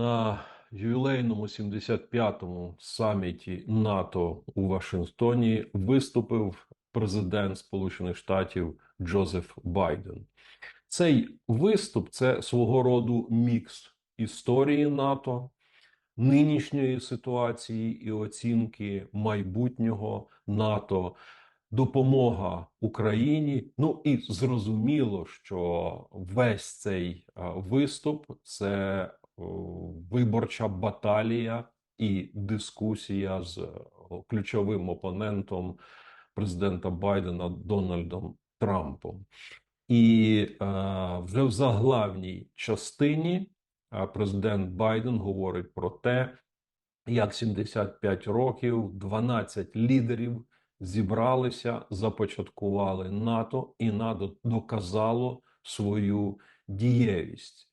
на ювілейному 75-му саміті НАТО у Вашингтоні виступив президент Сполучених Штатів Джозеф Байден. Цей виступ це свого роду мікс історії НАТО, нинішньої ситуації і оцінки майбутнього НАТО, допомога Україні. Ну і зрозуміло, що весь цей виступ це виборча баталія і дискусія з е, ключовим опонентом президента Байдена Дональдом Трампом. І е, вже в заглавній частині е, президент Байден говорить про те, як 75 років 12 лідерів зібралися, започаткували НАТО, і НАТО доказало свою дієвість.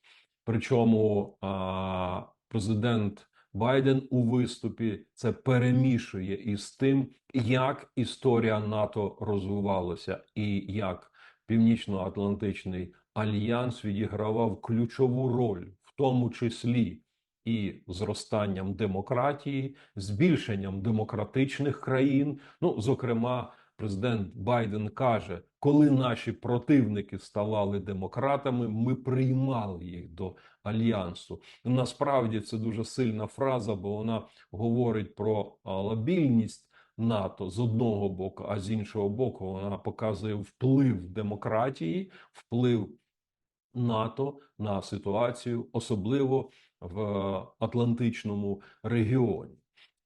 Причому а, президент Байден у виступі це перемішує із тим, як історія НАТО розвивалася, і як Північно-Атлантичний альянс відігравав ключову роль, в тому числі і зростанням демократії, збільшенням демократичних країн. Ну, зокрема, президент Байден каже, коли наші противники ставали демократами, ми приймали їх до альянсу. Насправді це дуже сильна фраза, бо вона говорить про лабільність. НАТО з одного боку, а з іншого боку, вона показує вплив демократії, вплив НАТО на ситуацію, особливо в Атлантичному регіоні.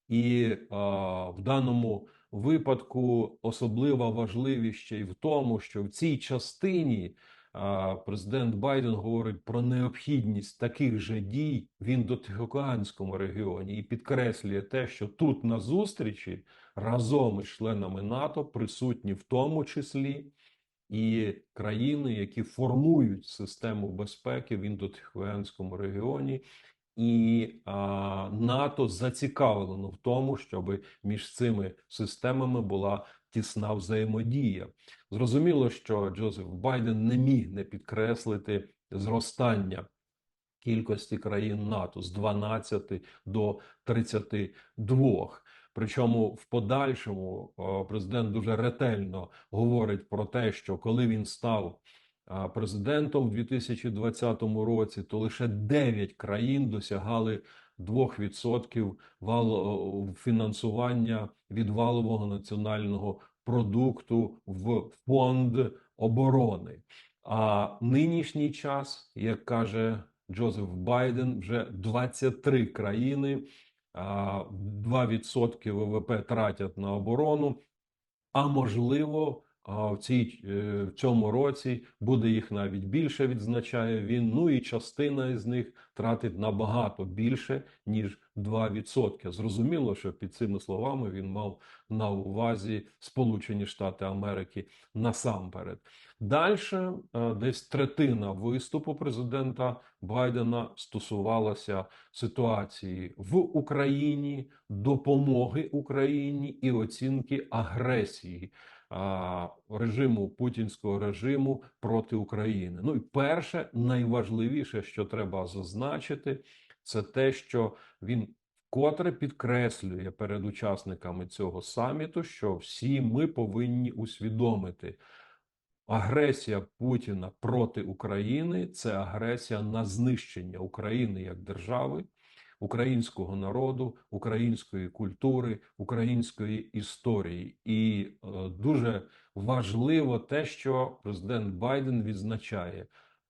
І а, в даному випадку особлива важливість ще й в тому, що в цій частині президент Байден говорить про необхідність таких же дій в індотихоокеанському регіоні і підкреслює те, що тут на зустрічі разом із членами НАТО присутні в тому числі і країни, які формують систему безпеки в індотихоокеанському регіоні. І а, НАТО зацікавлено в тому, щоб між цими системами була тісна взаємодія. Зрозуміло, що Джозеф Байден не міг не підкреслити зростання кількості країн НАТО з 12 до 32. Причому в подальшому президент дуже ретельно говорить про те, що коли він став президентом в 2020 році, то лише 9 країн досягали 2% вал фінансування від валового національного продукту в фонд оборони. А нинішній час, як каже Джозеф Байден, вже 23 країни. 2% ВВП тратять на оборону, а можливо, в цій е, в цьому році буде їх навіть більше, відзначає він. Ну і частина з них тратить набагато більше ніж 2%. Зрозуміло, що під цими словами він мав на увазі Сполучені Штати Америки насамперед. Далі е, десь третина виступу президента Байдена стосувалася ситуації в Україні, допомоги Україні і оцінки агресії режиму путінського режиму проти України. Ну і перше, найважливіше, що треба зазначити, це те, що він вкотре підкреслює перед учасниками цього саміту, що всі ми повинні усвідомити. Агресія Путіна проти України це агресія на знищення України як держави, українського народу, української культури, української історії. І е, дуже важливо те, що президент Байден відзначає.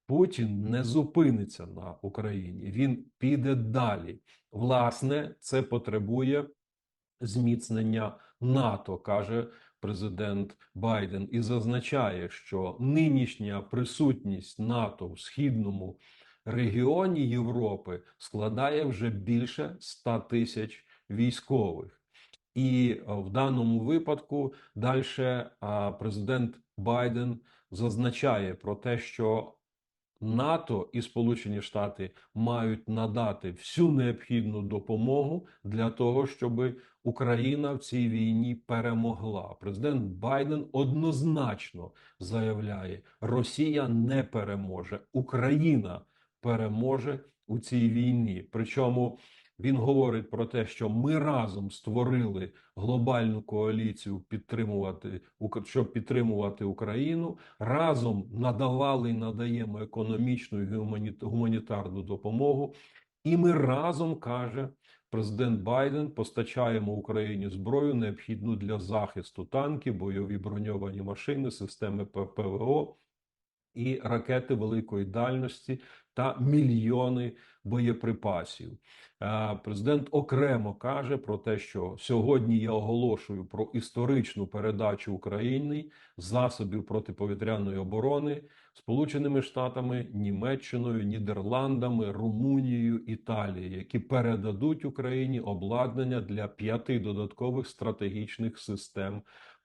Путін не зупиниться на Україні, він піде далі. Власне, це потребує зміцнення НАТО, каже президент Байден, і зазначає, що нинішня присутність НАТО в східному регіоні Європи складає вже більше 100 тисяч військових. І е, в даному випадку далі президент Байден зазначає про те, що НАТО і Сполучені Штати мають надати всю необхідну допомогу для того, щоб Україна в цій війні перемогла. Президент Байден однозначно заявляє: Росія не переможе, Україна переможе у цій війні. Причому він говорить про те, що ми разом створили глобальну коаліцію підтримувати щоб підтримувати Україну. Разом надавали і надаємо економічну і гуманітарну допомогу. І ми разом каже президент Байден постачаємо Україні зброю, необхідну для захисту танки, бойові броньовані машини, системи П- ПВО і ракети великої дальності та мільйони боєприпасів. Е, Президент окремо каже про те, що сьогодні я оголошую про історичну передачу Україні засобів протиповітряної оборони Сполученими Штатами, Німеччиною, Нідерландами, Румунією, Італією, які передадуть Україні обладнання для п'яти додаткових стратегічних систем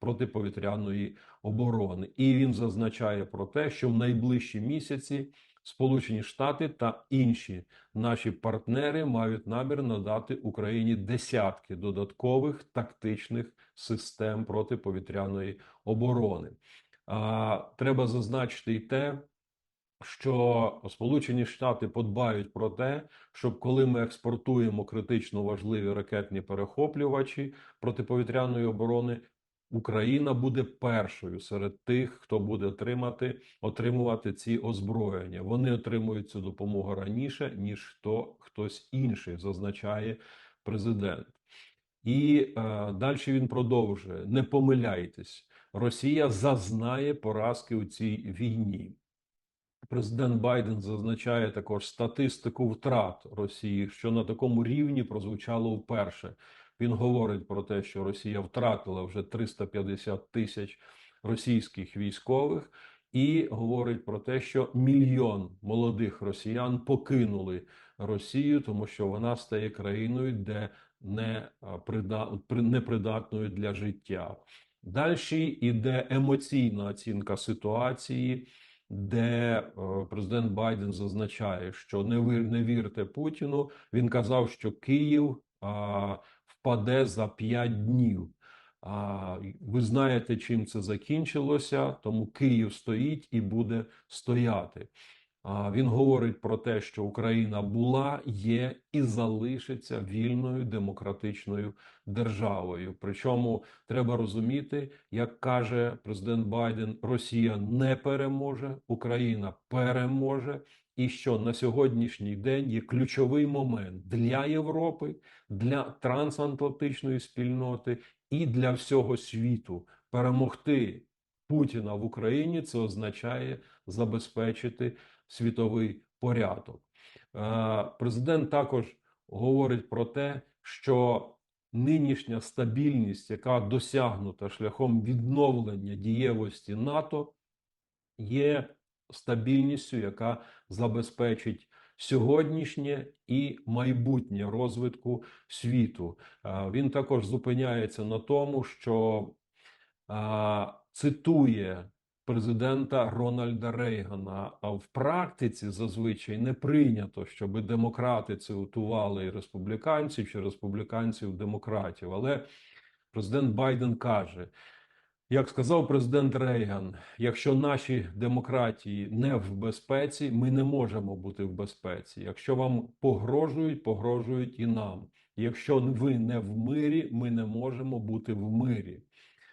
протиповітряної оборони. І він зазначає про те, що в найближчі місяці Сполучені Штати та інші наші партнери мають намір надати Україні десятки додаткових тактичних систем протиповітряної оборони. А, треба зазначити і те, що Сполучені Штати подбають про те, щоб коли ми експортуємо критично важливі ракетні перехоплювачі протиповітряної оборони, Україна буде першою серед тих, хто буде отримати, отримувати ці озброєння. Вони отримують цю допомогу раніше, ніж хто хтось інший, зазначає президент. І е, далі він продовжує: не помиляйтесь, Росія зазнає поразки у цій війні. Президент Байден зазначає також статистику втрат Росії, що на такому рівні прозвучало вперше. Він говорить про те, що Росія втратила вже 350 тисяч російських військових, і говорить про те, що мільйон молодих росіян покинули Росію, тому що вона стає країною, де не непридатною для життя. Далі йде емоційна оцінка ситуації, де президент Байден зазначає, що не вірте Путіну. Він казав, що Київ впаде за 5 днів. А, ви знаєте, чим це закінчилося, тому Київ стоїть і буде стояти. А, Він говорить про те, що Україна була, є і залишиться вільною демократичною державою. Причому треба розуміти, як каже президент Байден, Росія не переможе, Україна переможе, і що на сьогоднішній день є ключовий момент для Європи, для трансатлантичної спільноти і для всього світу перемогти Путіна в Україні. Це означає забезпечити світовий порядок. Е, Президент також говорить про те, що нинішня стабільність, яка досягнута шляхом відновлення дієвості НАТО, є стабільністю, яка забезпечить сьогоднішнє і майбутнє розвитку світу. Він також зупиняється на тому, що цитує президента Рональда Рейгана. А в практиці зазвичай не прийнято, щоб демократи цитували і республіканців чи республіканців демократів. Але президент Байден каже. Як сказав президент Рейган, якщо наші демократії не в безпеці, ми не можемо бути в безпеці. Якщо вам погрожують, погрожують і нам. Якщо ви не в мирі, ми не можемо бути в мирі.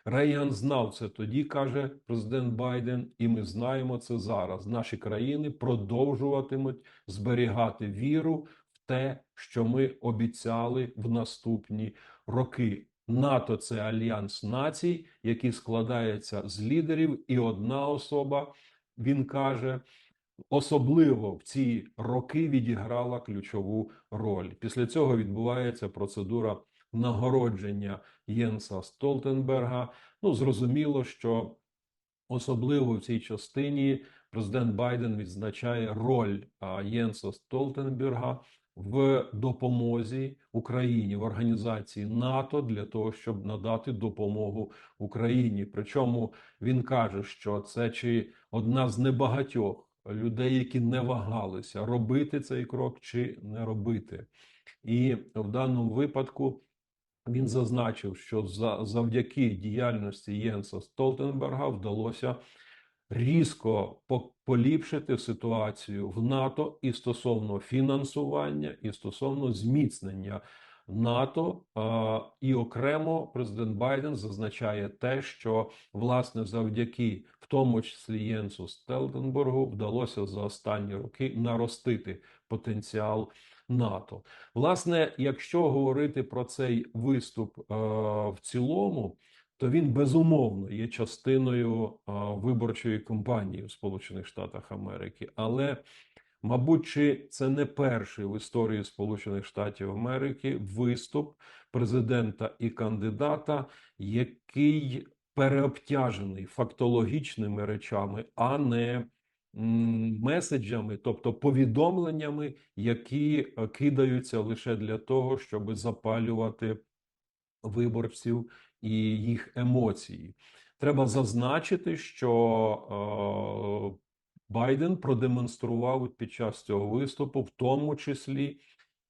Рейган знав це тоді, каже президент Байден, і ми знаємо це зараз. Наші країни продовжуватимуть зберігати віру в те, що ми обіцяли в наступні роки. НАТО це альянс націй, який складається з лідерів, і одна особа, він каже, особливо в ці роки відіграла ключову роль. Після цього відбувається процедура нагородження Єнса Столтенберга. Ну, зрозуміло, що особливо в цій частині президент Байден відзначає роль Єнса Столтенберга в допомозі Україні в організації НАТО для того, щоб надати допомогу Україні. Причому він каже, що це чи одна з небагатьох людей, які не вагалися робити цей крок чи не робити. І в даному випадку він зазначив, що за, завдяки діяльності Єнса Столтенберга вдалося різко поліпшити ситуацію в НАТО і стосовно фінансування, і стосовно зміцнення НАТО. І окремо президент Байден зазначає те, що власне завдяки в тому числі Єнсу Стелтенбергу вдалося за останні роки наростити потенціал НАТО. Власне, якщо говорити про цей виступ е, в цілому, то він безумовно є частиною виборчої кампанії в Сполучених Штатах Америки. Але, мабуть, чи це не перший в історії Сполучених Штатів Америки виступ президента і кандидата, який переобтяжений фактологічними речами, а не меседжами, тобто повідомленнями, які е, кидаються лише для того, щоб запалювати виборців і їх емоції. Треба зазначити, що е, Байден продемонстрував під час цього виступу, в тому числі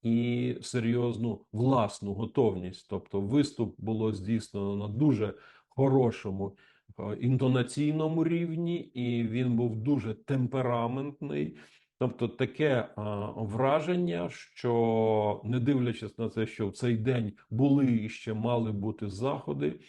і серйозну власну готовність. Тобто, виступ було здійснено на дуже хорошому е, інтонаційному рівні, і він був дуже темпераментний. Тобто таке а, враження, що не дивлячись на те, що в цей день були і ще мали бути заходи,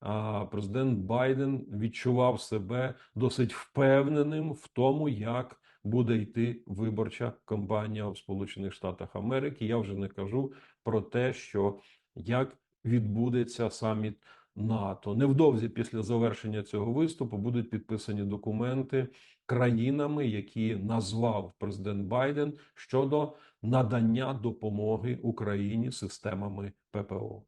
а президент Байден відчував себе досить впевненим в тому, як буде йти виборча кампанія в Сполучених Штатах Америки. Я вже не кажу про те, що як відбудеться саміт НАТО. Невдовзі після завершення цього виступу будуть підписані документи країнами, які назвав президент Байден щодо надання допомоги Україні системами ППО.